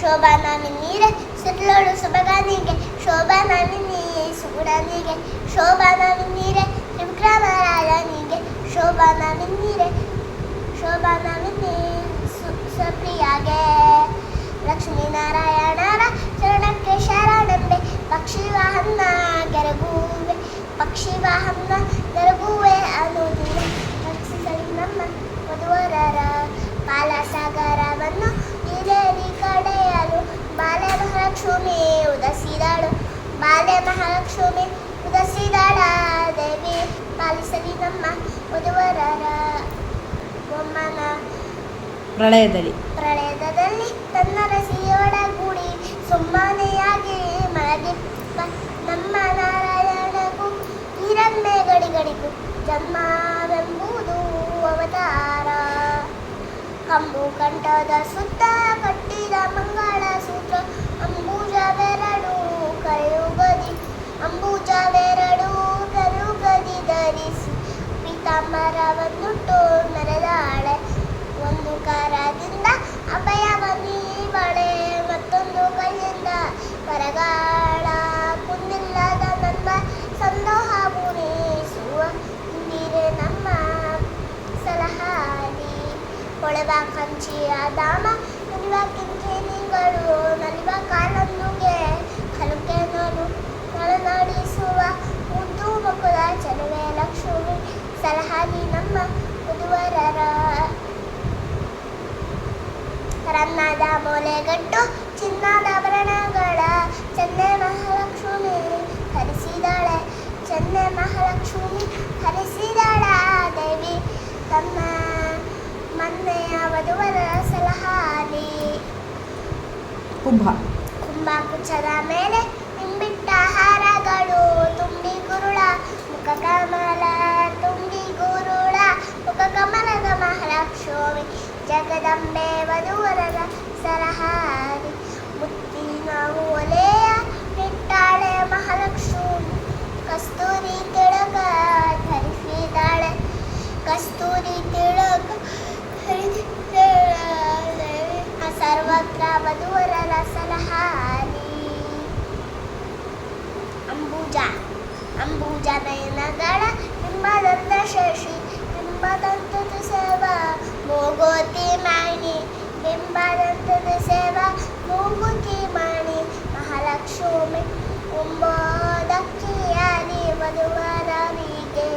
ಶೋಭಾನವಿನೀರೆ ಸುತ್ತಲೋಡು ಸೊಬಗಾನಿಗೆ ಶೋಭಾನವಿನಿ ಸುಗುಣನಿಗೆ ಶೋಭಾನವಿನೀರೆ ತ್ರಿವಿಕ್ರಮರಾಜನಿಗೆ ಶೋಭಾನವಿನೀರೆ ಶೋಭಾನವಿನಿ ಸು ಸುಪ್ರಿಯಾಗೆ ಲಕ್ಷ್ಮೀನಾರಾಯಣರ ಚರಣಕ್ಕೆ ಶರಣಂಬೆ ಪಕ್ಷಿ ವಾಹನ ಗೆರಗುವೆ ಪಕ್ಷಿ ವಾಹನ ಗೆರಗುವೆ ಅನ್ನುವುದಿಲ್ಲ ರಕ್ಷಿಸಲಿ ನಮ್ಮ ವಧುವರರ ಕಾಲಸಾಗರವನ್ನು ನೀರೇರಿ ಕಡೆಯಲು ಬಾಲೆ ಮಹಾಲಕ್ಷ್ಮಿ ಉದಸಿದಾಳು. ಬಾಲೆ ಮಹಾಲಕ್ಷ್ಮಿ ಉದಸಿದಾಳ ದೇವಿ ಪಾಲಿಸಲಿ ನಮ್ಮ ವಧುವರರ ಒಮ್ಮನ ಪ್ರಳಯದಲ್ಲಿ. ಪ್ರಳಯದಲ್ಲಿ ತನ್ನ ರಸಿಯೊಡಗೂಡಿ ಸುಮ್ಮನೆಯಾಗಿ ಮಲಗಿಪ್ಪ ನಮ್ಮ ನಾರಾಯಣಗೂ ಈರಮ್ಮೆ ಗಡಿಗಡಿಗೂ ಜನ್ಮವೆಂಬುದು ಅವತಾರ. ಕಂಬು ಕಂಠದ ಸುತ್ತ ಕಟ್ಟಿದ ಮಂಗಳ ಸೂತ್ರ ಅಂಬುಜವೆರಡು ಕರೆಯುಗದಿ ಅಂಬುಜವೆರಡು ಕರುಗದಿ ಧರಿಸಿ ಪೀತಾಂಬರವನ್ನುಟ್ಟು ಮೆರೆದಾಳೆ ಒಂದು ಕರದಿಂದ ಅಭಯವನ್ನೀವಳೆ ಮತ್ತೊಂದು ಕೈಯಿಂದ ಬರಗಾಳ. ಕುಂದಿಲ್ಲದ ನನ್ನ ಸಂದೋಹ ಪೂರೈಸುವ ಇಂದಿರೆ ನಮ್ಮ ಸಲಹಾಲಿ. ಹೊಳೆವ ಕಂಚಿಯ ಧಾಮ ನಲಿವ ಕಿಂಕಿಣಿಗಳು ನಲಿವ ಕಾಲನ್ನುಗೆ ಕಲುಕೆ ನಲು ನಳನಡಿಸುವ ಮುದ್ದು ಮಕ್ಕಳ ಚಲುವೆ ಲಕ್ಷ್ಮಿ ಸಲಹಾಗಿ ನಮ್ಮ ವಧುವರರ ರನ್ನದ ಮೊಲೆಗಟ್ಟು ಚಿನ್ನದ ಆಭರಣಗಳ. ಚೆನ್ನೆ ಮಹಾಲಕ್ಷ್ಮಿ ಹರಿಸಿದಾಳೆ ಚೆನ್ನೆ ಮಹಾಲಕ್ಷ್ಮಿ ಹರಿಸಿದಾಳ ದೇವಿ. ತಮ್ಮ ಮನ್ನೆಯ ವಧುವರ ಸಲಹಾಲಿ ಕುಂಭ. ಕುಚ್ಚದ ಮೇಲೆ ಹಾರಗಳು ತುಂಬಿ ಗುರುಳ ಮುಖ ಕಮಲ ತುಂಬಿ ಗುರುಳ ಮುಖ ಕಮಲದ ಮಹಾಲಕ್ಷ್ಮಿ ಜಗದಂಬೆ ವಧುವರರ ಸರಹಾರಿ ಮುತ್ತಿನ ಒಲೆಯ ಇಟ್ಟಾಳೆ ಮಹಾಲಕ್ಷ್ಮಿ ಕಸ್ತೂರಿ ತಿಳಕ ಧರಿಸಿದಾಳೆ ಕಸ್ತೂರಿ ತಿಳಕ ಧರಿಸಿದಾಳೆ ಸರ್ವತ್ರ ವಧುವರರ ಸಲಹಾರಿ ಅಂಬುಜ. ಅಂಬುಜ ನಯನಗಳ ಬಿಂಬದಂತ ಶಶಿ ಬಿಂಬದಂತದ ಸೇವ ಮೂಗೋತಿ ಮಾಣಿ ಬಿಂಬದಂತದ ಸೇವ ಮೂಗುತಿ ಮಾಣಿ. ಮಹಾಲಕ್ಷ್ಮಿ ಉಂಬೋದಕ್ಕಿಯಾದಿ ವಧುವರರಿಗೆ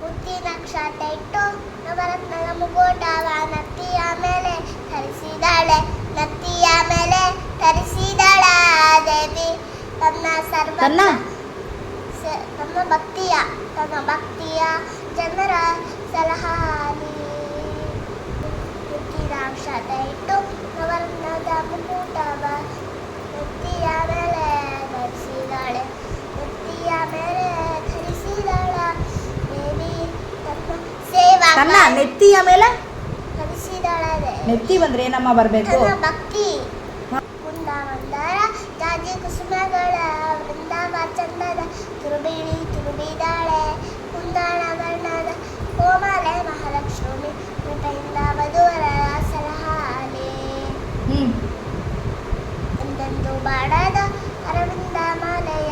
ಬುದ್ಧಿ ನಕ್ಷತ್ರ ಇಟ್ಟು ನವರತ್ನದ ಮುಗೋಟವ ನತ್ತಿಯ ಮೇಲೆ ಧರಿಸಿದಾಳೆ. ನತ್ತಿಯ ಮೇಲೆ ಧರಿಸಿದಾಳ ದೇವಿ ತನ್ನ ಸರ್ವ ತನ್ನ? ತನ್ನ ಭಕ್ತಿಯ ತನ್ನ ಭಕ್ತಿಯ ಜನರ ಬುದ್ಧಿ ನಕ್ಷತ್ರ ಇಟ್ಟು ನವರತ್ನದ ಮುಕುಟವ ನತ್ತಿಯ ಮೇಲೆ ಧರಿಸಿದಾಳೆ ನತ್ತಿಯ ಮೇಲೆ ಧರಿಸಿದಾಳ ದೇವಿ ತನ್ನ ಸೇವಾ ತನ್ನ ನೆತ್ತಿಯ ಮೇಲೆ? ಧರಿಸಿದಾಳೆ ನೆತ್ತಿ ಬಂದ್ರೆ ಏನಮ್ಮ ಬರಬೇಕು? ತನ್ನ ಭಕ್ತಿ ಬಾಡದ ಅರವಿಂದ ಮಾಲೆಯ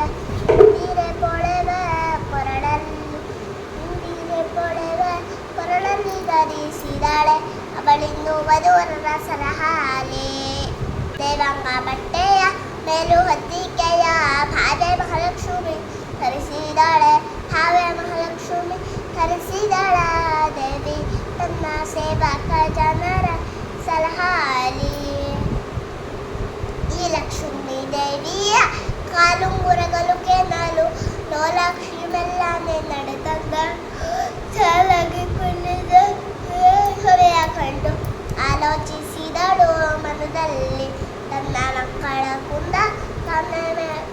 ನೀರೆ ಪೊಳೆವ ಕೊರಳಲ್ಲಿ ನೀರೆ ಪೊಳೆವ ಕೊರಳಲ್ಲಿ ಧರಿಸಿದಾಳೆ. ಅವಳಿಂದು ವಧುವರರ ಸಲಹಾಲೆ ದೇವಾಂಗ ಬಟ್ಟೆಯ ಮೇಲು ಹೊತ್ತಿಕೆಯ ಭಾವೆ ಮಹಾಲಕ್ಷ್ಮಿ ಧರಿಸಿದಾಳೆ. ಹಾವೆ ಮಹಾಲಕ್ಷ್ಮಿ ಧರಿಸಿದಾಳ. ದೇವಿ ತನ್ನ ಸೇವಕ ಜನರ ಸಲಹಾಲಿ ಮನದಲ್ಲಿ ತನ್ನ ಮಕ್ಕಳ ಕುಂದ ತನ್ನ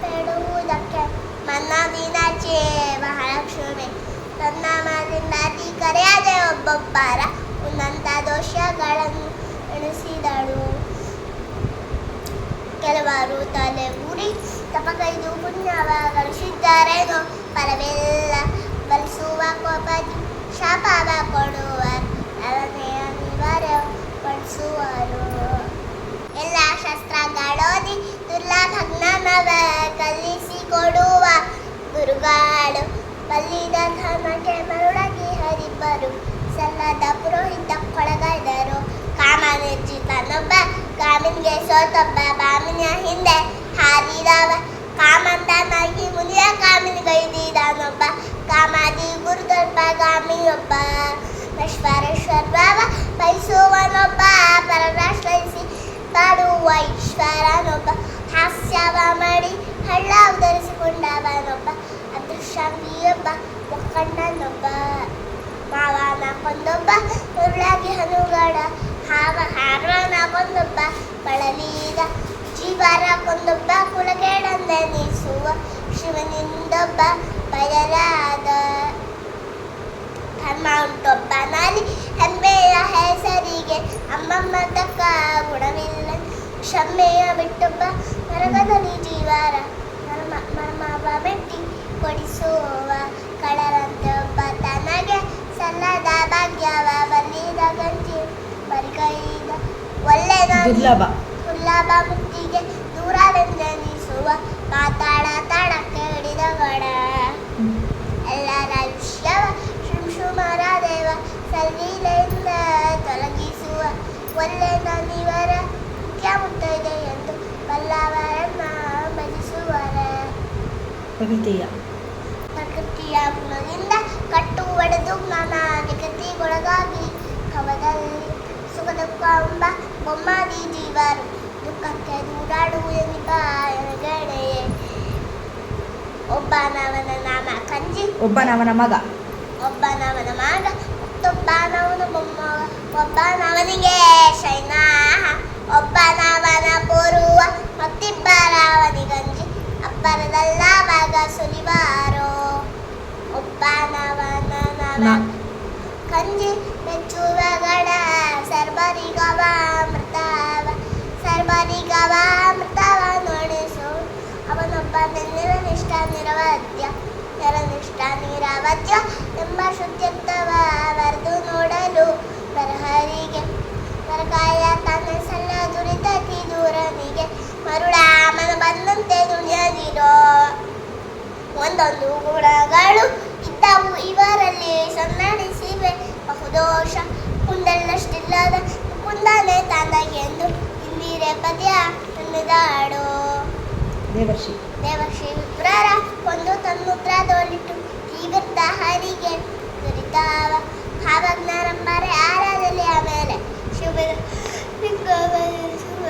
ಪೆಡುವುದಕ್ಕೆ ಮನ್ನದಿನಾಚೆ ಮಹಾಲಕ್ಷ್ಮಿ. ತನ್ನ ಮನೆಯಿಂದ ಕರೆಯದೆ ಒಬ್ಬೊಬ್ಬರ ಒಂದಂತ ದೋಷಗಳನ್ನು ಎಣಿಸಿದಳು. ಕೆಲವರು ತಲೆ ಊರಿ ತಪಕೈದು ಪುಣ್ಯವ ಗಳಿಸಿದ್ದಾರೇನೋ ಪರವೆಲ್ಲ ಬಲಿಸುವ ಕೋಪದಿ ಶಾಪವ ಕೊಡುವ ಅದನ್ನೇ ಅನಿವಾರ್ಯ ಪಡಿಸುವರು ದುಲ್ಲಾ ಭಗ್ನನವ ಕಲಿಸಿ ಕೊಡುವ ಗುರುಗಳು. ಬಲ್ಲಿದ ಧರ್ಮಕ್ಕೆ ಮರುಳಗಿ ಹರಿಬ್ಬರು ಸಲ್ಲದ ಪುರೋಹಿತ ಕೊಳಗೈದರು. ಕಾಮನೆ ತನ್ನೊಬ್ಬ ಕಾಮಿನ್ಗೆ ಸೋತೊಬ್ಬ ಬಾಮಿನ ಹಿಂದೆ ಹಾರಿದವ. ಕಾಮಂದನಾಗಿ ಮುನಿಯ ಕಾಮಿನಿಗೈದಿದನೊಬ್ಬ ಕಾಮಾದಿ ಗುರುದೊಬ್ಬ ಕಾಮಿನೊಬ್ಬ ವಿಶ್ವರೇಶ್ವರ ಬಾಬಾ ಬಯಸುವನೊಬ್ಬ. ಪರರಾಶ್ರಯಿಸಿ ಕಾಡುವ ಈಶ್ವರನೊಬ್ಬ ಹಾಸ್ಯವ ಮಾಡಿ ಹಳ್ಳ ಉದರಿಸಿಕೊಂಡವನೊಬ್ಬ ಅದೃಶ್ಯಂಗಿಯೊಬ್ಬ ಒಕ್ಕಣ್ಣನೊಬ್ಬ ಮಾವನ ಕೊಂದೊಬ್ಬ ಉರುಳಾಗಿ ಹನುಗಡ, ಹಾವ ಹಾರವನ ಕೊಂದೊಬ್ಬ ಬಳಲೀಗ ಜೀವರ ಕೊಂದೊಬ್ಬ ಕುಲಗೇಡಂದೆನಿಸುವ ಶಿವನಿಂದೊಬ್ಬ, ಬಯಲಾದ ಧರ್ಮ ಉಂಟೊಬ್ಬ ನಾಲಿ ಹೆಮ್ಮೆಯ ಹೆಸರಿಗೆ ಅಮ್ಮಮ್ಮ ತಕ್ಕ ಕ್ಷಮೆಯ ಬಿಟ್ಟೊಬ್ಬ ಮರಗದಲ್ಲಿ ಜೀವಾರ ಮರ್ಮ ಮರ್ಮವ ಮೆಟ್ಟಿ ಕೊಡಿಸುವ ಕಳರಂತೆ ಒಬ್ಬ ತನಗೆ ಸಲ್ಲದ ಭಾಗ್ಯವ ಬಲ್ಲಿದ ಗಂಜಿ ಬರಿಗೈದ ಒಳ್ಳೆ ದುರ್ಲಭ. ಸುಲಭ ಮುಕ್ತಿಗೆ ದೂರವೆಂದೆನಿಸುವ ಮಾತಾಡ ತಾಣ ಹಿಡಿದ ಗಡ. ಎಲ್ಲರ ವಿಷಯವ ಶುಂಶುಮರ ದೇವ ಸಲ್ವೀಲೆಯಿಂದ ತೊಲಗಿಸುವ ಒಳ್ಳೆಯ ನನಿವರ ಪ್ರಕೃತಿಯ ಪ್ರಕೃತಿಯ ಗುಣದಿಂದ ಕಟ್ಟು ಒಡೆದು ಜ್ಞಾನ ಜಗತ್ತಿಗೊಳಗಾಗಿ ಕವದಲ್ಲಿ ಸುಖ ದುಃಖ ಎಂಬ ಬೊಮ್ಮಾದಿ ಜೀವರು ದುಃಖಕ್ಕೆ ದೂರಾಡುವುದೆನಿಪ ಎನಗಡೆಯೇ ಒಬ್ಬನವನ ನಾಮ ಕಂಜಿ ಒಬ್ಬನವನ ಮಗ ಒಬ್ಬನವನ ಮಗ ಮತ್ತೊಬ್ಬನವನ ಮೊಮ್ಮಗ ಒಬ್ಬನವನಿಗೆ ಶೈನ ಒಬ್ಬನವನ ಪೂರ್ವ ಮತ್ತಿಬ್ಬರವನಿಗಂಜಿ ಅಪ್ಪರದಲ್ಲ ಭಾಗ ಸುಲಿವಾರೋ ಒಬ್ಬನವನ ಕಂಜಿ ಮೆಚ್ಚುವ ಗಡ ಸರ್ವರಿಗವ ಮೃತವ ಸರ್ವರಿಗವ ಮೃತವ ನೋಡಿಸು. ಅವನೊಬ್ಬ ನಿರನಿಷ್ಠ ನಿರವಧ್ಯ ನಿರನಿಷ್ಠ ನಿರವಧ್ಯ ಎಂಬ ಶುದ್ಧತ್ವ ಬರೆದು ನೋಡಲು ಬರಹರಿಗೆ ಬರಕಾಯ ತನ್ನ ಸಣ್ಣ ದುರಿತತಿ ದೂರನಿಗೆ ಮರುಳ ಮನ ಬಂದಂತೆ ದುಡಿಯದಿರೋ ಒಂದೊಂದು ಗುಣಗಳು ಇದ್ದವು ಇವರಲ್ಲಿ ಸನ್ನಡಿಸಿವೆ. ಬಹುದೋಷ ಕುಂದಲ್ಲಷ್ಟಿಲ್ಲದ ಕುಂದನೆ ತಂದಗೆಂದು ಇಂದಿರೆ ಪದ್ಯ ತನ್ನದಾಡು ದೇವರ್ಷಿ. ದೇವಶ್ರೀ ವಿಪ್ರರ ಒಂದು ತನ್ಮುದ್ರ ತೋಲಿಟ್ಟು ತೀವ್ರದ ಹರಿಗೆ ದುರಿತಾವ ಭಾವಜ್ಞಾನಂಬರೆ ಆರಾಧನೆ ಆಮೇಲೆ ಶಿವ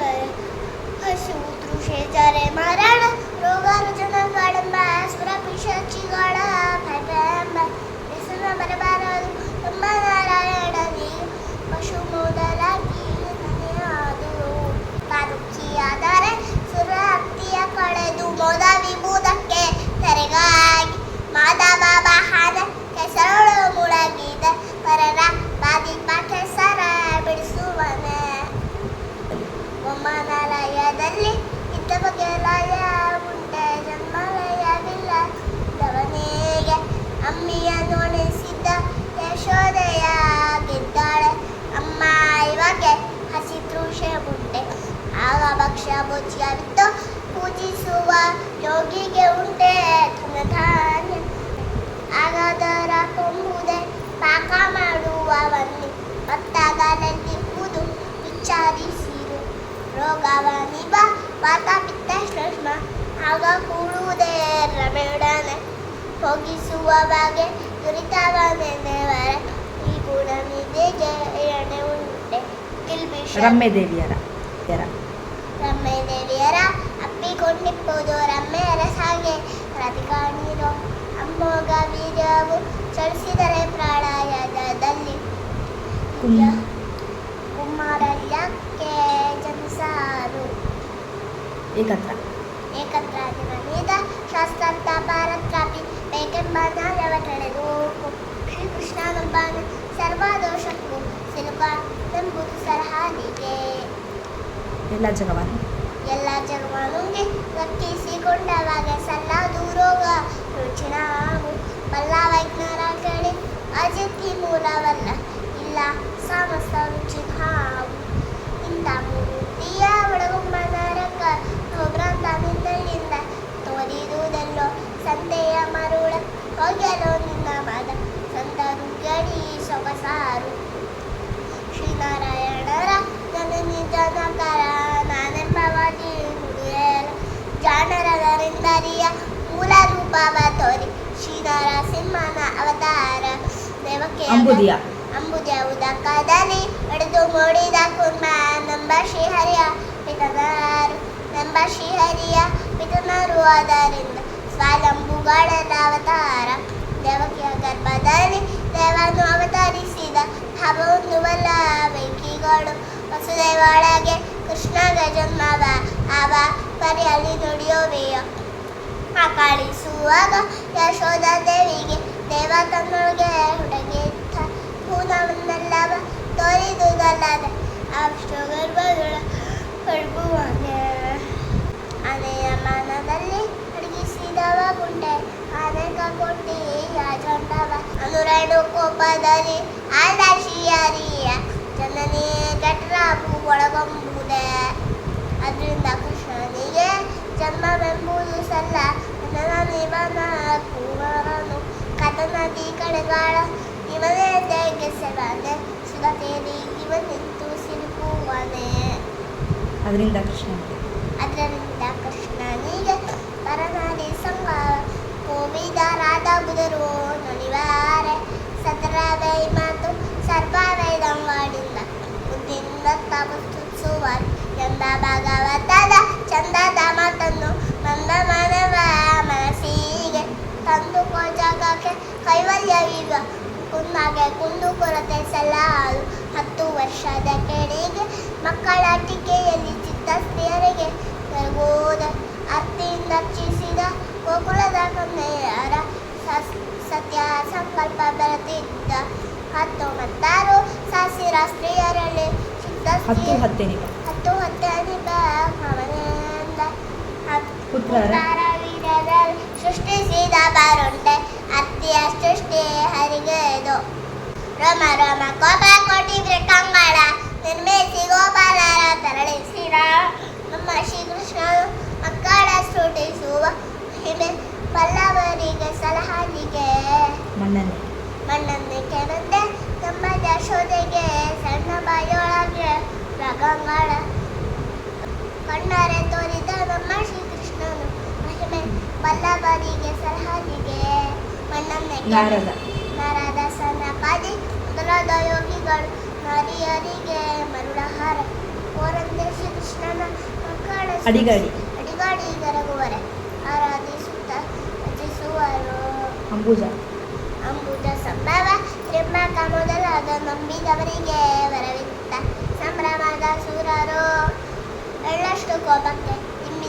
ಹಸು ತೃಷೇಜರೆ ಮರಣ ರೋಗ ರುಜನಗಳೆಂಬ ಸುರ ಪಿಶಾಚಿಗಳ ಭಯವೆಂಬ ಹೆಸರ ಬರಬಾರದು ಎಂಬ ನಾರಾಯಣನಿ ಪಶು ಮೊದಲಾಗಿ ಅದು ಕಾದುಕಿಯಾದರೆ ಸುರ ಹತ್ತಿಯ ಕಳೆದು ಮೋದ ವಿಭೂದಕ್ಕೆ ತೆರೆಗಾಗಿ ಮಾಧವ ವಾಹನ ಕೆಸರಳು ಮುಳಗಿದ ಪರರ ಬಾದಿಪ ಕೆಸರ ಬಿಡಿಸುವನೆ ಬೊಮ್ಮನಾಲಯದಲ್ಲಿ ಇದ್ದ ಬಗ್ಗೆ ಲಯ ಉಂಟೆ ಜನ್ಮಲಯವಿಲ್ಲ. ದವನಿಗೆ ಅಮ್ಮಿಯ ನೋಡಿಸಿದ್ದ ಯಶೋದಯ ಗೆದ್ದಾಳೆ ಅಮ್ಮ ಇವಾಗ ಹಸಿ ತೃಷೆ ಉಂಟೆ ಆಗ ಭಕ್ಷ್ಯ ಭೋಜ್ಯ ಬಿತ್ತು ಪೂಜಿಸುವ ಯೋಗಿಗೆ ಉಂಟೆ ಧನಧಾನ್ಯ ಆಗದರ ಕೊಂಬುದೆ ಪಾಕ ಮಾಡುವವನ್ನಿ ಮತ್ತಾಗಲಲ್ಲಿ ಕೂದು ವಿಚಾರಿಸಿರು ರೋಗವ ನಿಬ ವಾತ ಪಿತ್ತ ಶ್ಲೇಷ್ಮ ಆಗ ಕೂಡುವುದೇ ರಮೇಡನೆ ಹೋಗಿಸುವ ಬಗೆ ದುರಿತವನೆನೆವರ ಈ ಗುಣನಿದೆಗೆ ಜಯಣೆ ಉಂಟೆ. ಕಿಲ್ಬಿಷ ರಮ್ಯ ದೇವಿಯರ ಯರ. ರಮ್ಮೆ ದೇವಿಯರ ಅಪ್ಪಿಕೊಂಡಿಪ್ಪುದು ರಮ್ಮೆಯರ ಸಾಗೆ. ಪ್ರತಿಕಾಣಿರೋ ಅಮ್ಮೋಗ ವೀರ್ಯವು ಚಲಿಸಿದರೆ ಪ್ರಾಣಾಯದಲ್ಲಿ ಕುಂ- la Chagavan. ರೂಪವ ತೋರಿ. ಶ್ರೀಧರ ಸಿಂಹನ ಅವತಾರ. ದೇವಕ್ಕೆ ಅಂಬುದಿಯ. ಅಂಬುದಿಯ ಉದಕದಲ್ಲಿ ಒಡೆದು ಮೋಡಿದ ಕುರ್ಮ ನಂಬ ಶ್ರೀಹರಿಯ ಪಿತನಾರು ನಂಬ ಶ್ರೀಹರಿಯ ಪಿತನಾರು ಆದ್ದರಿಂದ ಸ್ವಾಲಂಬುಗಳೆಲ್ಲ ಅವತಾರ. ದೇವಕಿಯ ಗರ್ಭದಲ್ಲಿ ದೇವನು ಅವತರಿಸಿದ ಹವನು ಬಲ್ಲ ಬೆಂಕಿಗಳು. ವಸುದೇವ ಒಳಗೆ ಕೃಷ್ಣ ಗಜನ್ಮವ ಅವ ಪರಿಯಲ್ಲಿ ನುಡಿಯುವೆಯೋ. ಅಕಾಳಿಸುವಾಗ ಯಶೋಧ ದೇವಿಗೆ ದೇವ ತನ್ನೊಳಗೆ ಹುಡುಗಿದ್ದ ಹೂನವನ್ನೆಲ್ಲವ ತೋರಿದುದಲ್ಲದ ಅಷ್ಟು ಗರ್ಭಗಳ ಹೊರಗುವಾಗೆ ಆನೆಯ ಮನದಲ್ಲಿ ಅಡಗಿಸಿದವ ಗುಂಡೆ ಅನೇಕ ಕೊಟ್ಟಿ ಯಾಜಂಡವ. ಅನುರಾಯಣ ಕೋಪದಲ್ಲಿ ಆದ ಜನನೇ ಗಟ್ರಾಬು ಒಳಗೊಂಬುದೆ. ಅದರಿಂದ ಕೃಷ್ಣನಿಗೆ ಜನ್ಮವೆಂಬುದು ಸಲ್ಲ ನನ್ನ ನಿವನ ಕುಮಾರನು ಕಥನದಿ ಕಡೆಗಾಳ ಇವನೇ ತೆಗೆಸೆವನೆ ಸುಗತೇರಿ ಇವ ನಿಂತು ಸಿಲುಕುವನೆ ಅದರಿಂದ ಕೃಷ್ಣನಿಗೆ ಅದರಿಂದ ಕೃಷ್ಣನಿಗೆ ಪರನಾಡಿ ಸಂಗ ಕೋವಿದರಾದ ಬುಧರು ನುಡಿವಾರೆ ಸತರವೇ ಮಾತು ಸರ್ಪವೇದಂವಾಡಿಂದ ಬುದ್ಧಿಯಿಂದ ತಪಸ್ಸುವರು ಎಂದ ಭಾಗವತದ ಚಂದದ ಮಾತನ್ನು ಮಂದ ಮನವ ಮನಸ್ಸಿಗೆ ತಂದು ಜಗಕ್ಕೆ ಕೈವಲ್ಯವಿರುವ ಕುನ್ನಾಗೆ ಕುಂದು ಕೊರತೆ ಸಲಹಾಲು ಹತ್ತು ವರ್ಷದ ಕೆಳಗೆ ಮಕ್ಕಳ ಟಿಕೆಯಲ್ಲಿ ಚಿತ್ತ ಸ್ತ್ರೀಯರಿಗೆ ಗರ್ಭೋದ ಅತ್ತಿಯಿಂದ ರಕ್ಷಿಸಿದ ಗೋಕುಲದ ಕನ್ನೆಯರ ಸತ್ಯ ಸಂಕಲ್ಪ ಬರೆದಿದ್ದ ಹತ್ತೊಂಬತ್ತಾರು ಸಾಸಿರ ಸ್ತ್ರೀಯರಲ್ಲಿ ಚಿತ್ತ ಹತ್ತು ಸ್ತ್ರೀ ಹತ್ತೇನಿಲ್ಲ ಹತ್ತು ಹತ್ತನೇ ಸೃಷ್ಟಿಸಿದ ಬರುಂಟೆ ಅತ್ತಿಯ ಸೃಷ್ಟಿ ಹರಿಗೆದು. ರಮ ರಮ ಕೋಪ ಕೋಟಿ ಕಂಗಳ ನಿರ್ಮಿಸಿ ಗೋಪಾಲರ ತರಳಿಸಿದ ನಮ್ಮ ಶ್ರೀಕೃಷ್ಣ ಮಕ್ಕಳ ಸೃಷ್ಟಿಸುವ ಹಿಮೆ ಪಲ್ಲವರಿಗೆ ಸಲಹನಿಗೆ ಮಣ್ಣನ್ನೇ. ಮಣ್ಣನ್ನಿಗೆ ಬಂದೆ ನಮ್ಮ ಯಶೋದೆಗೆ ಸಣ್ಣ ಬಾಯೊಳಗೆ ರಗಂಗಳ ಕಣ್ಣರೆ ತೋರಿದ ನಮ್ಮ ಮಹಿಮೆ ಬಲ್ಲವರಿಗೆ ಸಲಹನಿಗೆ ಮಣ್ಣನ್ನಿಗೆ ನಾರದ. ನಾರದ ಸಣ್ಣ ಪಾದಿ ಮೊದಲಾದ ಯೋಗಿಗಳು ನಾರಿಯರಿಗೆ ಮರುಳಹಾರ ಓರಂದೆ ಶ್ರೀಕೃಷ್ಣನ ಮಕ್ಕಳ ಅಡಿಗಾಡಿ. ಅಡಿಗಾಡಿ ಗರಗುವರೆ ಆರಾಧಿಸುತ್ತ ರಚಿಸುವರು. ಅಂಬುಜ. ಅಂಬುಜ ಸಂಭವ ಮೊದಲಾದ ನಂಬಿದವರಿಗೆ ವರವಿತ್ತ. ಸಂಭ್ರಮದ ಸೂರರು ಎಳ್ಳಷ್ಟು ಕೋಪಕ್ಕೆ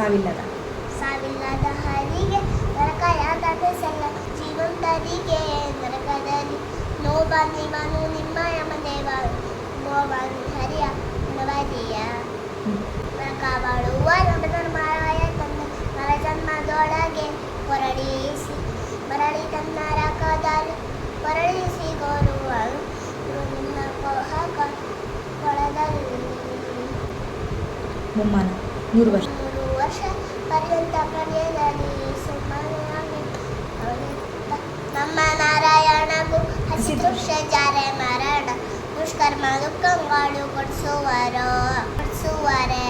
ಸಾವಿಲ್ಲದ ಸಾವಿಲ್ಲದ ಹರಿಗೆ ನರಕಯಾದ ಸಲ್ಲ ಜೀವಂತರಿಗೆ ನರಕದಲ್ಲಿ ನೋಬ ನಿವನು ನಿಮ್ಮ ಯಮದೇವ ನೋಬನು ಹರಿಯ ನವದಿಯ ಹ್ಮ್. ನರಕ ಬಾಳುವ ನರಮಾರಾಯ ತನ್ನ ನರಜನ್ಮದೊಳಗೆ ಹೊರಡಿಸಿ ಮರಳಿ ತನ್ನ ನರಕದಲ್ಲಿ ಹೊರಡಿಸಿ ಗೋರುವಳು ನಿನ್ನ ಕೋಹಕ ಕೊಳದಲ್ಲಿ ಮುಮ್ಮನ ನೂರು ವರ್ಷ ಮೂರು ವರ್ಷ ಪರ್ಯಂತ ಪರ್ಯದಲ್ಲಿ ಸುಮ್ಮನೆಯಾಗಿ ಅವನಿದ್ದ. ನಮ್ಮ ನಾರಾಯಣಗೂ ಹಸಿ ದೃಶ್ಯ ಜಾರೆ ಮರಣ ದುಷ್ಕರ್ಮ ದುಃಖಗಳು ಕೊಡಿಸುವರು ಕೊಡಿಸುವರೆ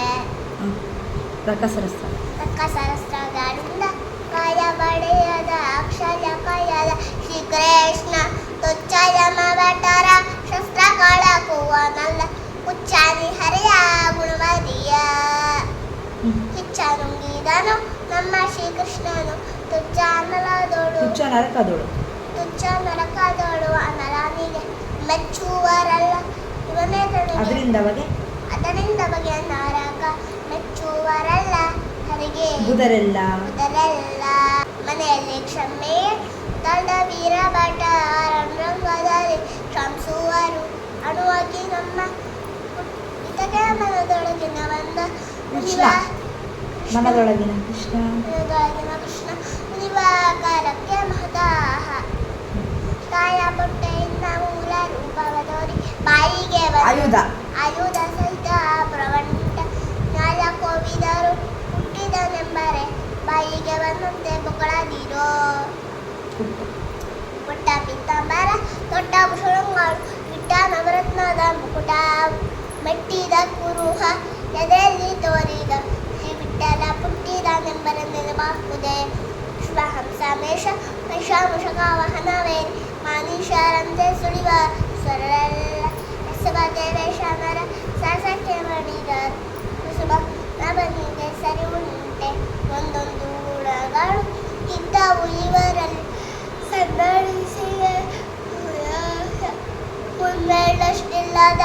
ರಕಸರಸ್ತ್ರ ರಕಸರಸ್ತ್ರಗಳಿಂದ ಕಾಯ ಬಡೆಯದ ಅಕ್ಷಯ ಕೈಯದ. ಶ್ರೀಕೃಷ್ಣ ತುಚ್ಛಯ ಮವಟರ ಶಸ್ತ್ರಗಳ ಕೂವನಲ್ಲ. ಉಚ್ಚಾನಿ ಹರಿಯ ಗುಣಮದಿಯ. ಕಿಚ್ಚನುಂಗಿದನು ನಮ್ಮ ಶ್ರೀಕೃಷ್ಣನು ತುಚ್ಚ ನರಕದೋಳು. ತುಚ್ಚ ನರಕದೋಳು ಅನಲಾನಿಗೆ ಮೆಚ್ಚುವರಲ್ಲ. ಇವನೇ ತನಗೆ ಅದರಿಂದ ಅವಾಗೆ? ಅದರಿಂದ ಬಗೆಯ ನರಕ ಮೆಚ್ಚುವರಲ್ಲ. ಹರಿಗೆ. ಬುಧರೆಲ್ಲ. ಇದರೆಲ್ಲ ಮನೆಯಲ್ಲಿ ಕ್ಷಮೆ ತಂಡ ವೀರ ಭಟ ರಂಗದಲ್ಲಿ ಶ್ರಮಿಸುವರು ಅಣುವಾಗಿ ನಮ್ಮ ಇತಗೆ ಮನದೊಳಗಿನ ಬಂದ ಕೃಷ್ಣ. ಮನದೊಳಗಿನ ಕೃಷ್ಣ. ಮನದೊಳಗಿನ ಕೃಷ್ಣ. ಮುನಿವಾಕಾರಕ್ಕೆ ಮಹದಾಹ. ಕಾಯ ಪುಟ್ಟೆಯಿಂದ ಮೂಲ ರೂಪವದೋರಿ ಬಾಯಿಗೆ ಬಂದ ಆಯುಧ. ಆಯುಧ ಸಹಿತ ಪ್ರವಂಟ ನಾಲ್ಕೋವಿದರು ಹುಟ್ಟಿದನೆಂಬರೆ ಬಾಯಿಗೆ ಬಂದಂತೆ ಬೊಗಳದಿರೋ ಪುಟ್ಟ ಪಿತ್ತಂಬರ ದೊಡ್ಡ ಭುಷಣಗಳು ಇಟ್ಟ ನವರತ್ನದ ಮುಕುಟ ಮೆಟ್ಟಿದ ಕುರುಹ ಎದೆಯಲ್ಲಿ ತೋರಿದ ಮೇಷ ಮೇಷ ಮುಷಕ ವಾಹನವೇರಿ ಮಾನೀಶರಂತೆ ಸುಳಿವ ಸ್ವರರೆಲ್ಲ ಎಸಬ ದೇವೇಶನರ ಸಾಸಕ್ಕೆ ಮಾಡಿದರು ಕುಸುಮ ನವನಿಗೆ ಸರಿ ಉಂಟೆ ಒಂದೊಂದು ಗುಣಗಳು ಇದ್ದವು ಇವರಲ್ಲಿ. ಸನ್ನಡಿಸಿಯೇ ಮುಂದೆಳ್ಳಷ್ಟಿಲ್ಲದ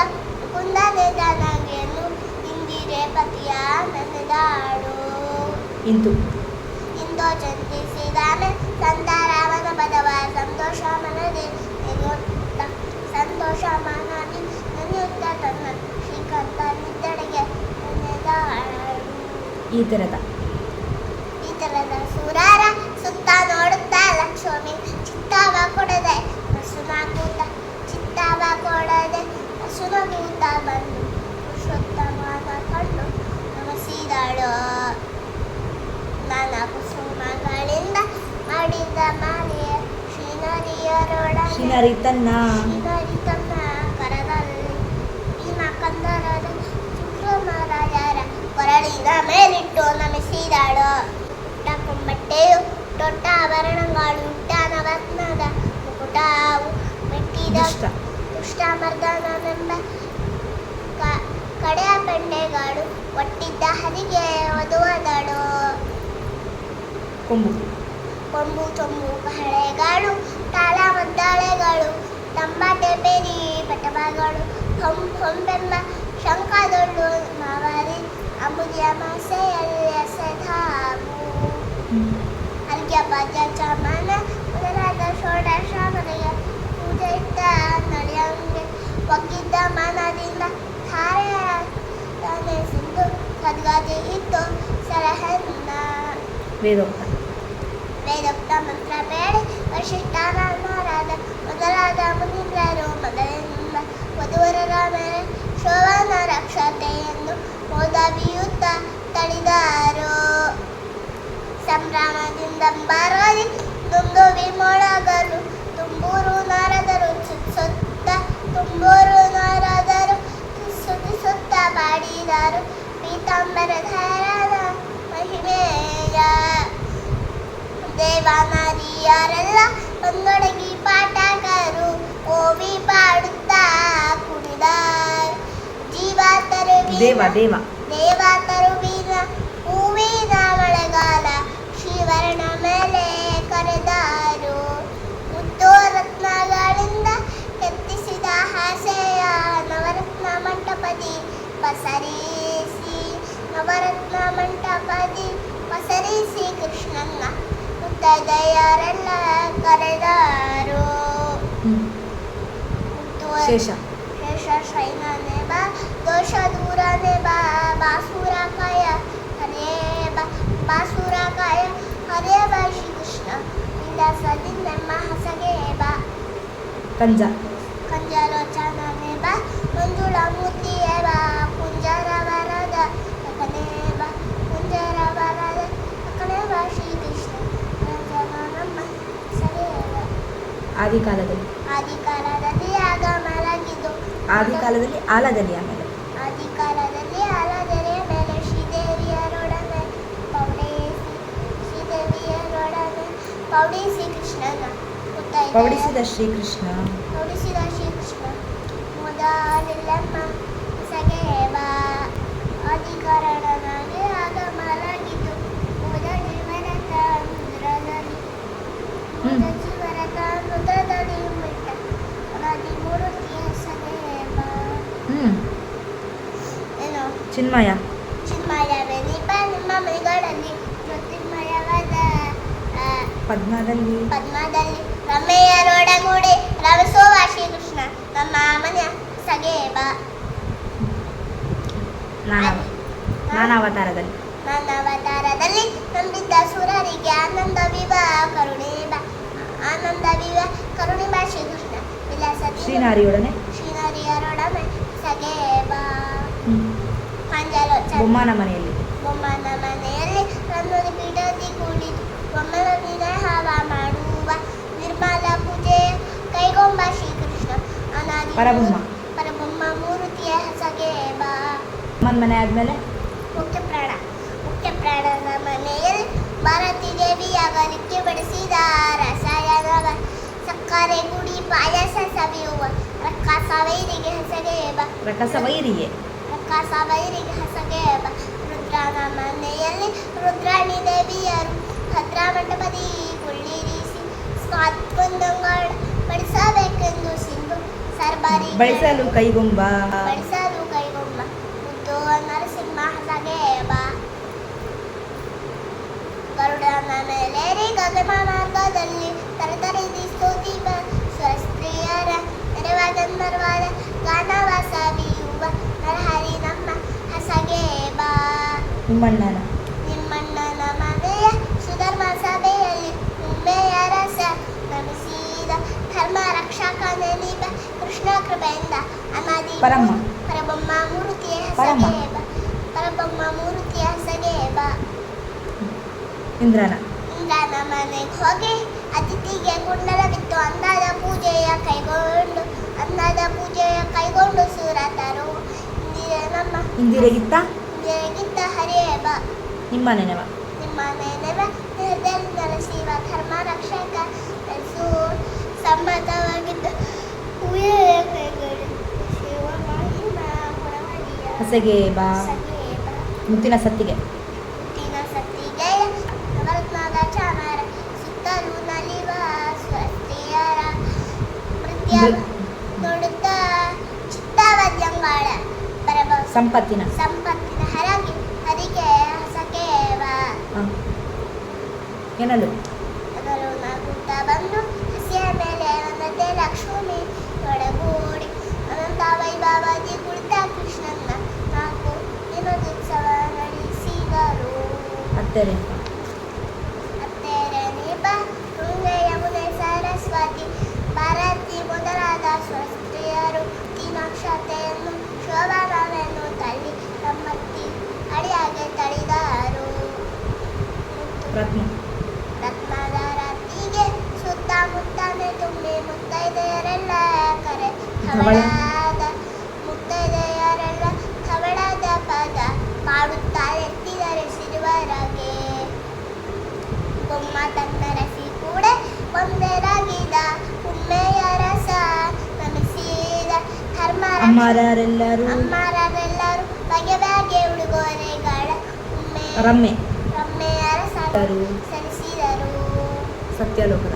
ಕುಂದನೆ ನನಗೆನು ಇಂದಿರೆ ಪತಿಯ ನೆನೆದಾಡು ಇಂದೋ. ಸಂತಾರಾಮನ ಪದವ ಸಂತೋಷ ಮನದೆ ಸಂತೋಷ ಮನದಿ ನೆನೆಯುತ್ತ ತನ್ನ ಶ್ರೀಕಂತ ನಿದ್ದಡೆಗೆ ಈ ಥರದ ಈ ತರದ ಸುರಾರ ಸುತ್ತ ನೋಡುತ್ತಾ ಲಕ್ಷ್ಮಿ ಚಿತ್ತಾವ ಕೊಡದೆ ಹಸುನ ಕೂತ ಚಿತ್ತಾವ ಕೊಡದೆ ಹಸುನ ಕೂತ ಬಂದು ಪುರುಷೋತ್ತಮನ ಕಂಡು ನಮಸಿದಳು. ನನ್ನ ಕುಸುಮಗಳಿಂದ ಮಾಡಿದ ಮಾಲೆ ಶ್ರೀನರಿಯರೊಡನೆ ಶಿನರಿ ತನ್ನ ಶಿನರಿ ತನ್ನ ಕರದಲ್ಲಿ ಭೀಮ ಕಂದರದ ಶುಕ್ರಮಹಾರಾಜರ ಕೊರಳಿನ ಮೇಲಿಟ್ಟು ನಮಿಸಿದಳು. ಪುಟ್ಟ ಕುಂಬಟ್ಟೆಯು ದೊಡ್ಡ ಆಭರಣಗಳು ಉಟ್ಟ ನವತ್ನದ ಮುಕುಟವು ಮೆಟ್ಟಿದ ದುಷ್ಟ. ದುಷ್ಟಮರ್ದನವೆಂಬ ಕಡೆಯ ಬಂಡೆಗಳು ಒಟ್ಟಿದ್ದ ಹರಿಗೆ ಒದುವದಳು ಕೊಂಬು ಕೊಂಬು ಚೊಂಬು ಹಳೆಗಳು ತಾಳ ಮದ್ದಾಳೆಗಳು ತಂಬಾಟೆ ಬೇರಿ ಪಟಬಾಗಳು ಹೊಂ ಹೊಂಬೆಂಬ ಶಂಖದೊಳ್ಳು ಮಾವರಿ ಅಂಬುದಿಯ ಮಾಸೆಯಲ್ಲಿ ಹ್ಮ್. ಅರ್ಘ್ಯ ಪಾದ್ಯ ಚಮನ ಮೊದಲಾದ ಷೋಡಶಗಳಿಗೆ ಪೂಜೆ ಇದ್ದ ನಡೆಯಂಗೆ ಒಗ್ಗಿದ್ದ ಮನದಿಂದ ಧಾರೆ ತಾನೆ ಸಿಂಧು ಸದ್ಗಾದಿ ಇತ್ತು ಸಲಹೆ ವೇದೋಕ್ತ. ವೇದೋಕ್ತ ಮಂತ್ರ ಬೇಡಿ. ವಶಿಷ್ಠನಾರಾದ ಮೊದಲಾದ ಮುನೀಂದ್ರರು ಮೊದಲಿನ ವಧುವರರ ಮೇಲೆ ಶೋಭನ ರಕ್ಷತೆಯನ್ನು ಮೋದವಿಯುತ್ತ ತಳಿದರು. ಸಂಭ್ರಮದಿಂದ ಬರಲಿ. ದುಂದು ವಿಮೊಳಗಲು ತುಂಬೂರು ನಾರದರು. ಸುತ್ತ ತುಂಬೂರು ನಾರದರು. ಸುತ್ತ ಬಾಡಿದರು. ಪೀತಾಂಬರ ದೇವನರಿಯರೆಲ್ಲ ಒಂದೊಡಗಿ ಪಾಠಕರು ಓವಿ ಪಾಡುತ್ತಾ ಕುಣಿದಾರು. ಜೀವ ತರುವಿನ ದೇವ ದೇವ. ದೇವ ತರುವಿನ ಹೂವಿನ ಮಳೆಗಾಲ ಶಿವರಣ ಮೇಲೆ ಕರೆದಾರು. ಮುತ್ತು ರತ್ನಗಳಿಂದ ಕೆತ್ತಿಸಿದ ಹಾಸೆಯ ನವರತ್ನ ಮಂಟಪದಿ ಪಸರಿಸಿ ನವರತ್ನ ಮಂಟಪದಿ ಪಸರಿಸಿ ಕೃಷ್ಣನ್ನ ಮುತ್ತೈದೆಯರೆಲ್ಲ ಕರೆದಾರು ಹ್ಮ್. ಮುತ್ತು ಶೇಷ ಶೇಷ ಶೈನನೆ ಬಾ ದೋಷ ದೂರನೆ ಬಾ ಬಾಸುರ ಕಾಯ ಹರೇ ಬಾ ಬಾಸುರ ಕಾಯ ಹರೇ ಬಾ ಶ್ರೀ ಕೃಷ್ಣ ವಿಲಾಸದಿಂದ ಹಸಗೆ ಬಾ ಕಂಜ ಕಂಜಲೋಚನನೆ ಬಾ ಮಂಜುಳ ಮೂರ್ತಿಯೇ ಬಾ ಕುಂಜರ ವರದ ಅಕನೆ ಬಾ ಕುಂಜರ ವರದ ಅಕನೆ ಬಾ ಶ್ರೀ ಕೃಷ್ಣ ರಂಜನ ನಮ್ಮ ಸಗೆ ಬಾ ಆದಿಕಾಲದಲ್ಲಿ? ಆದಿಕಾಲದಲ್ಲಿ ಆಗ ಮಲಗಿದ್ದು. ಆದಿಕಾಲದಲ್ಲಿ ಆಲದಲ್ಲಿ ಆಮೇಲೆ ಆದಿಕಾಲದಲ್ಲಿ ಆಲದೆರೆಯ ಮೇಲೆ ಶ್ರೀದೇವಿಯರೊಡನೆ ಪೌಡೇಸಿ ಶ್ರೀದೇವಿಯರೊಡನೆ ಪೌಡಿಸಿ ಕೃಷ್ಣನ ಪೌಡಿಸಿದ ಶ್ರೀಕೃಷ್ಣ. ಪೌಡಿಸಿದ ಶ್ರೀಕೃಷ್ಣ ಮೊದಲಿಲ್ಲಮ್ಮ ಸಗೆಬ ಅಧಿಕರಣನಾಗಿ ಆಗ ಮಲಗಿದ್ದು ಮುದ ಜೀವನದ ಮುದ್ರದಲ್ಲಿ ಮುದ ಹ್ಮ್. ಜೀವನದ ಮುದ್ರದಲ್ಲಿ ಬಿಟ್ಟ ಹದಿಮೂರುತಿಯ ಸಗೆಬ ಹ್ಮ್. ಏನು? ಚಿನ್ಮಯ. ಚಿನ್ಮಯವೇ ದೀಪ ನಿಮ್ಮ ಮೈಗಳಲ್ಲಿ ಜ್ಯೋತಿರ್ಮಯವಾದ ಪದ್ಮದಲ್ಲಿ. ಪದ್ಮದಲ್ಲಿ. ರಮ್ಮೆಯರೊಡಗೂಡಿ ಕೃಷ್ಣ. ಶ್ರೀಕೃಷ್ಣ ನಮ್ಮ ಮನೆಯ ಸಗೇಬ ನಾನು ಅವತಾರದಲ್ಲಿ. ನನ್ನ ಅವತಾರದಲ್ಲಿ ನಂಬಿದ್ದ ಸುರರಿಗೆ ಆನಂದ ವಿವ ಕರುಣೆ ವಿವ ಕರುಣಿ ಬಾ ಶ್ರೀಕೃಷ್ಣ. ವಿಲಾಸ ಶ್ರೀನಾರಿಯೊಡನೆ. ಶ್ರೀನರಿಯರೊಡನೆ. ಬಾ ಬೊಮ್ಮನ ಮನೆಯಲ್ಲಿ. ಬೊಮ್ಮನ ಮನೆಯಲ್ಲಿ ನನ್ನನ್ನು ಬಿಡದಿ ಕುಳಿತು ಬೊಮ್ಮನ ವಿನಯವ ಮಾಡುವ ನಿರ್ಮಲ ಪೂಜೆ ಕೈಗೊಂಬ ಶ್ರೀಕೃಷ್ಣ. ಅನಾದಿ ಪರಬೊಮ್ಮ. ಪರಬೊಮ್ಮ ಮೂರ್ತಿಯ ಸಗೆ ಬಾ. ಅಮ್ಮನ ಮನೆ ಆದ್ಮೇಲೆ? ಮುಖ್ಯ ಪ್ರಾಣ. ಮುಖ್ಯ ಪ್ರಾಣನ ಮನೆಯಲ್ಲಿ ಭಾರತೀ ದೇವಿ ಅಗಲಿಕ್ಕೆ ಬಡಿಸಿದ ರಸಾಯನ ಸಕ್ಕರೆ ಗುಡಿ ಪಾಯಸ ಸವಿಯುವ ರಕ್ಕ ಸವೈರಿಗೆ ಹೆಸಗೇಬ ರಕಸ ವೈರಿಗೆ ರಕ್ಕ ಸವೈರಿಗೆ ಹೆಸಗೇಬ ರುದ್ರನ ಮನೆಯಲ್ಲಿ ರುದ್ರಾಣಿ ದೇವಿಯರು ಭದ್ರಾ ಮಂಟಪದಿ ಕುಳ್ಳಿರಿಸಿ ಸ್ವಾತ್ಕೊಂದಂಗಳ ಬಡಿಸಬೇಕೆಂದು ಸಿಂಧು ಸರ್ಬಾರಿ ಬಳಸಲು ಕೈಗೊಂಬ ಬಳಸಲು ಕೈಗೊಂಬ ಮುದ್ದು ನರಸಿಂಹ ಸಗೇಬ ಗರುಡನ ಮೇಲೇರಿ ಗಗನ ನಿಮ್ಮಣ್ಣನ? ನಿಮ್ಮಣ್ಣನ ಮನೆಯ ಸುಧರ್ಮ ಸಭೆಯಲ್ಲಿ ಉಮ್ಮೆಯ ರಸ ನಮಿಸಿದ ಧರ್ಮ ರಕ್ಷಕ ನೆನೀಬ ಕೃಷ್ಣ ಕೃಪೆಯಿಂದ ಅನಾದಿ ಪರಮ್ಮ. ಪರಬ್ರಹ್ಮ ಮೂರ್ತಿಯ ಪರಮ್ಮ. ಹಸಗೇಬ ಪರಬೊಮ್ಮ ಮೂರ್ತಿಯ ಸಗೇಬ ಇಂದ್ರನ? ಇಂದ್ರನ ಮನೆಗೆ ಹೋಗಿ ಅತಿಥಿಗೆ ಕುಂಡಲ ಬಿತ್ತು. ಅಂದಾದ ಪೂಜೆಯ ಕೈಗೊಂಡು ಅಂದಾದ ಪೂಜೆಯ ಕೈಗೊಂಡು ಸೂರತರು ಇಂದಿರ ನಮ್ಮ ಇಂದಿರೆಗಿತ್ತ? ಇಂದಿರೆಗಿಂತ ಹರಿಯವ ನಿಮ್ಮ ನೆನವ. ನಿಮ್ಮ ನೆನವ ನೆಲೆಸಿವ ಧರ್ಮ ರಕ್ಷಕ ಸಮ್ಮತವಾಗಿದ್ದ ಹಸಗೆ ಬಾ ಮುತ್ತಿನ ಸತ್ತಿಗೆ. ಹುಟ್ಟಿನ ಸತ್ತಿಗೆಯ ನವರತ್ನದ ಚಾಮರ. ಸುತ್ತಲೂ ನಲಿವ ಸ್ವಸ್ತಿಯರ ಮೃತ್ಯ ಮೃ- ನೋಡುತ್ತ ಚಿತ್ತವದ್ಯಂಗಳ ಬರಬ ಸಂಪತ್ತಿನ. ಸಂಪತ್ತಿನ ಹರಗಿ ಹರಿಗೆ ಹಸಕೇವ ಹ. ಏನದು? ಬಂದು ಹಸಿಯ ಮೇಲೆ ನನ್ನದೇ ಲಕ್ಷ್ಮಿ ಒಡಗೂಡಿ. ಅನಂತ ಬಾಬಾಜಿ ಕುಳಿತ ಕೃಷ್ಣನ್ನ ನಾಲ್ಕು ದಿನದೋತ್ಸವ ನಡೆಸಿದರು. ಹತ್ತೆರೆ ಹತ್ತೆರೆ ನೀಪ ಗಂಗೆ ಯಮುನೆ ಸರಸ್ವತಿ ಭಾರತಿ ಮೊದಲಾದ ಸ್ವಸ್ತ್ರೀಯರು ತೀನಾಕ್ಷತೆಯನ್ನು ಶೋಭನವೆನ್ನು ತಳ್ಳಿ ತಮ್ಮತ್ತಿ ಅಡಿಯಾಗೆ ತಳಿದರು. ರತ್ನ ಮುತ್ತೈದೆಯರೆಲ್ಲ ಹವಳದ ಪದ ಪಾಡುತ್ತಾ ಎತ್ತಿದರೆ ಸಿರುವರಗೆ ಬೊಮ್ಮ ತನ್ನ ರಸಿ ಕೂಡ ಒಂದೆರಗಿದ ಉಮ್ಮೆಯ ರಸ ನಮಿಸಿದ ಧರ್ಮ ಅಮ್ಮರೆಲ್ಲರೂ ಅಮ್ಮರೆಲ್ಲರೂ ಬಗೆ ಬಗೆ ಉಡುಗೊರೆಗಳ ಉಮ್ಮೆ ರಮ್ಮೆ. ರಮ್ಮೆಯ ರಸ ಸತ್ಯಲೋಕದ.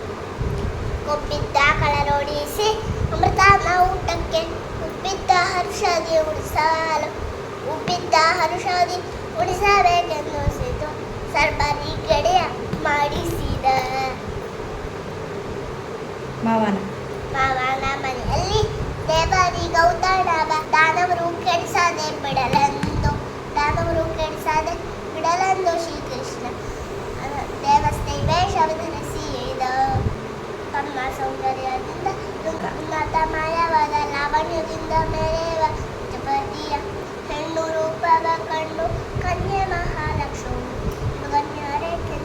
ಕೊಬ್ಬಿದ್ದ ಕಳರೋಡಿಸಿ ಅಮೃತನ ಊಟಕ್ಕೆ ಉಬ್ಬಿದ್ದ ಹರುಷಾದಿ ಉಳಿಸಲು ಉಬ್ಬಿದ್ದ ಹರ್ಷದಿ ಉಳಿಸಬೇಕೆನ್ನಿಸಿತು ಸರ್ಬರಿ ಗಡೆಯ ಮಾಡಿಸಿದ ಮಾವನ. ಮಾವನ ಮನೆಯಲ್ಲಿ ದೇವರಿ ಗೌತಣ ದಾನವರು ಕೆಡಿಸದೆ ಬಿಡಲೆಂದು ದಾನವರು ಕೆಡಿಸದೆ ಬಿಡಲೆಂದು ಶ್ರೀಕೃಷ್ಣ. ದೇವಸ್ಥೆ ವೇಷವಧರಿಸಿದ ತಮ್ಮ ಸೌಂದರ್ಯದಿಂದ ಉನ್ನತ ಮಾಯವಾದ ಲಾವಣ್ಯದಿಂದ ಮೆರೆಯುವ ಜಪತಿಯ ಹೆಣ್ಣು ರೂಪದ ಕಂಡು ಕನ್ಯೆ ಮಹಾಲಕ್ಷ್ಮಿ ಗಣ್ಯರೆಂದು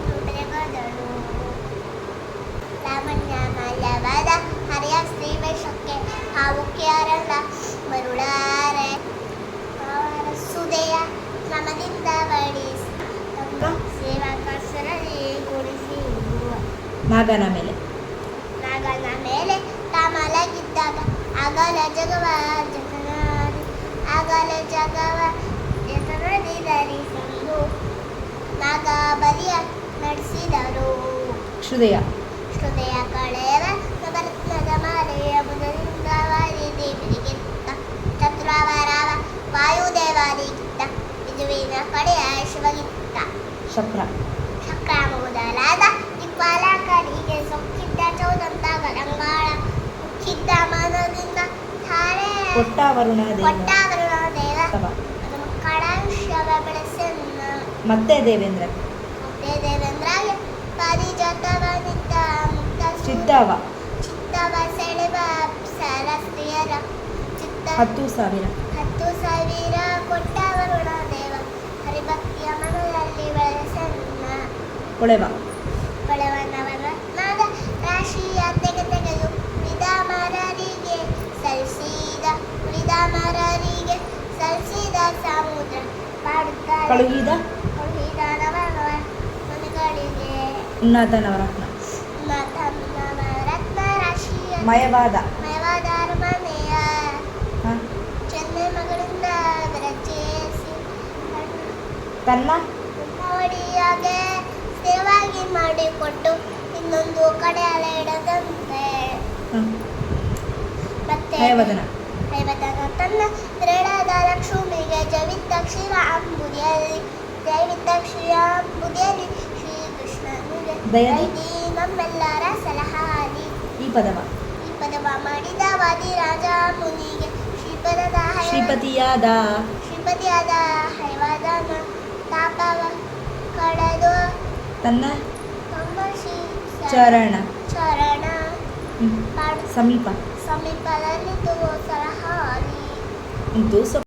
ಲಾವಣ್ಯ ಲಾವಣ್ಯಮಯವಾದ ಹರಿಯ ಸ್ತ್ರೀ ವೇಷಕ್ಕೆ ಹಾವುಕ್ಕೆ ಅರಳ ಮರುಳಾರೆ. ಸುದೆಯ ನಮದಿಂದ ಬಡಿಸಿ ಸೇವಾ ಸೇವಕಸರಲ್ಲಿ ಗುಣಿಸಿ ನಾಗನ ಮೇಲೆ ಆಗಲ ಜಗವ ಜತನಾಡಿ ಆಗಲ ಜಗವ ಜತನದಿ ಧರಿಸಲು ನಾಗಬಲಿಯ ನಡೆಸಿದರು. ಶ್ರುದಯ. ಶ್ರುದಯ ಕಳೆಯರ ನವರತ್ನದ ಮಾಲೆಯ ಬುಧದಿಂದ ವಾರಿ ದೇವರಿಗೆ ಚತುರವರವ ವಾಯುದೇವರಿಗಿತ್ತ ಬಿದುವಿನ ಕಡೆಯ ಶಿವಗಿತ್ತ ಶಕ್ರ. ಚಕ್ರ ಮೊದಲಾದ ದಿಕ್ಪಾಲಕರಿಗೆ ಸೊಕ್ಕಿದ್ದ ಚೌದಂತ ಗಲಂಗಾಳ ಮತ್ತೆ ದೇವೇಂದ್ರ. ಚಿತ್ತವ. ಹತ್ತು ಸಾವಿರ. ಹತ್ತು ಸಾವಿರ ಕೊಟ್ಟವರು ದೇವ. ಹರಿಭಕ್ತಿಯ ಮನದಲ್ಲಿ ಬೆಳೆಸನ್ನ. ಕೊಳೆವ. ಬಡವನವನಾದ ರಾಶಿಯ ತೆಗೆ ತೆಗೆದು ಮರರಿಗೆ ಸಲ್ಲಿಸಿದ ಉಳಿದ ಮರರಿಗೆ ಸಲ್ಲಿಸಿದ ಸಮುದ್ರ ಮಾಡುತ್ತಾರೆ ಕಳುಹಿದ ಉಳಿದ ನವನವ ಮನೆಗಳಿಗೆ ಉನ್ನತ ನವರತ್ನ ರತ್ನ ರಾಶಿಯ ಮಯವಾದ ಮಯವಾದ ಅರಮನೆಯ? ಚೆನ್ನೈ ಮಗಳಿಂದ ರಚಿಸಿ ತನ್ನ ನೋಡಿಯಾಗೆ ಸೇವಾಗಿ ಮಾಡಿಕೊಟ್ಟು ಇನ್ನೊಂದು ಕಡೆ ಅಲೆ ಇಡದಂತೆ. ಹಯವದನ ದೈವತನ ತನ್ನ ದೃಢದ ಲಕ್ಷ್ಮಿಗೆ ಜವಿತ ಕ್ಷೀರ ಅಂಬುದಿಯಲ್ಲಿ ದೈವಿತ ಕ್ಷೀರ ಅಂಬುದಿಯಲ್ಲಿ ಶ್ರೀಕೃಷ್ಣನಿಗೆ ದಯದಿ. ನಮ್ಮೆಲ್ಲರ ಸಲಹಾಲಿ. ಈ ಪದವ. ಈ ಪದವ ಮಾಡಿದ ವಾದಿ ರಾಜ ಮುನಿಗೆ ಶ್ರೀಪದದ ಶ್ರೀಪತಿಯಾದ. ಶ್ರೀಪತಿಯಾದ ಹೈವಾದನ ತಾಪವ ಕಳೆದು ತನ್ನ ತಮ್ಮ ಶ್ರೀ ಚರಣ. ಚರಣ ಸಮೀಪ. సమీపాలన్నీ సలహా అని